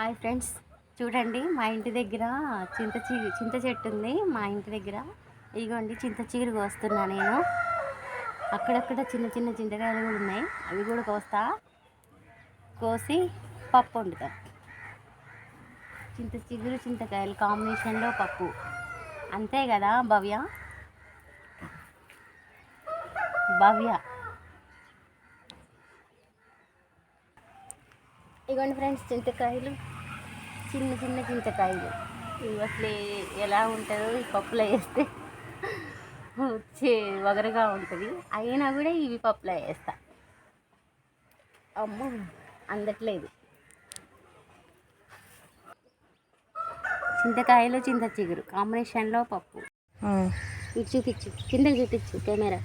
Hi friends. చూడండి మా ఇంటి దగ్గర చింత చీ చింత చెట్టు ఉంది. మా ఇంటి దగ్గర ఇదిగోండి చింత చీరు కోస్తున్నా నేను. అక్కడక్కడ చిన్న చిన్న చింతకాయలు కూడా ఉన్నాయి. అవి కూడా కోస్తా. కోసి పప్పు వండుతా. చింత చిగురు చింతకాయలు కాంబినేషన్లో పప్పు. అంతే కదా భవ్య? భవ్య. ఇగోండి ఫ్రెండ్స్ చింతకాయలు. చిన్న చిన్న చింతకాయలు. ఇవి అసలు ఎలా ఉంటుందో ఈ పప్పులో వేస్తే వచ్చే వగరగా ఉంటుంది. అయినా కూడా ఇవి పప్పులో వేస్తా. అమ్మ అందట్లేదు. చింతకాయలు చింత చిగురు కాంబినేషన్లో పప్పు. ఇటు చూపించు కిందకి చూపించు కెమెరా.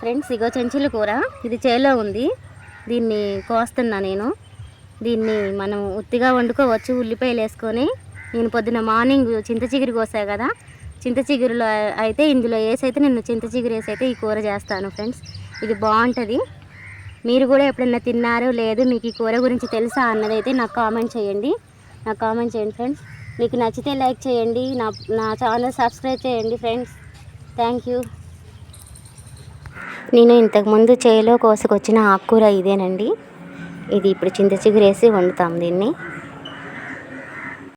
ఫ్రెండ్స్ ఇగో చెంచుల కూర. ఇది చేలో ఉంది. దీన్ని కోస్తున్నా నేను. దీన్ని మనం ఉత్తిగా వండుకోవచ్చు ఉల్లిపాయలు వేసుకొని. నేను పొద్దున మార్నింగ్ చింత చిగురు కోసా కదా. చింత చిగురులో అయితే ఇందులో వేసి అయితే నేను చింత చిగురు వేసి అయితే ఈ కూర చేస్తాను ఫ్రెండ్స్. ఇది బాగుంటుంది. మీరు కూడా ఎప్పుడన్నా తిన్నారో లేదు మీకు ఈ కూర గురించి తెలుసా అన్నదైతే నాకు కామెంట్ చేయండి. నాకు కామెంట్ చేయండి ఫ్రెండ్స్. మీకు నచ్చితే లైక్ చేయండి. నా నా ఛానల్ సబ్స్క్రైబ్ చేయండి ఫ్రెండ్స్. Thank you. నేను ఇంతకుముందు చేలో కోసుకొచ్చిన ఆకుకూర ఇదేనండి. ఇది ఇప్పుడు చింత చిగురు వేసి వండుతాం దీన్ని.